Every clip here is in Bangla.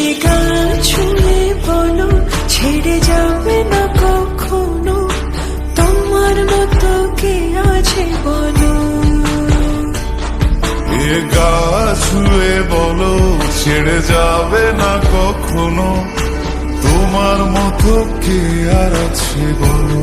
এই গান বলো, ছেড়ে যাবে না কখনো। তোমার মতো কে আছে বলো? এ গা ছুঁয়ে বলো, ছেড়ে যাবে না কখনো। তোমার মতো কে আর আছে বলো?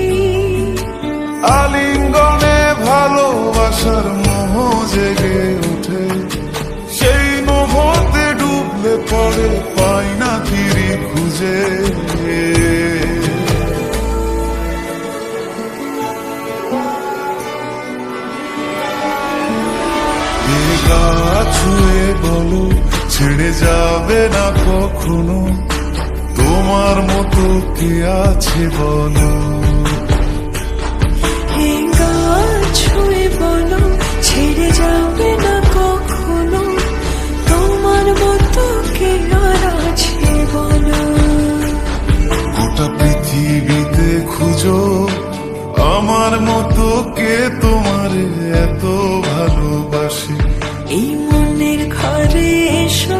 কখনো তোমার মতো কে আছে বলো? ছুঁয়ে বলো ছেড়ে যাবে না কখনো। তোমার মতো কে আর আছে বলো? গোটা পৃথিবীতে খুঁজো আমার মতো কে তোমার এত ভালোবাসে? এই মনের ঘরে এসো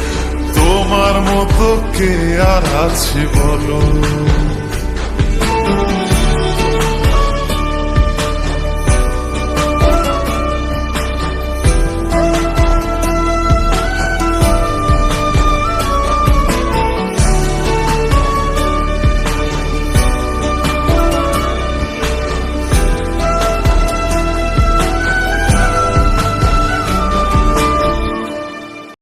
তোমার মতো কে আর আছে বলো?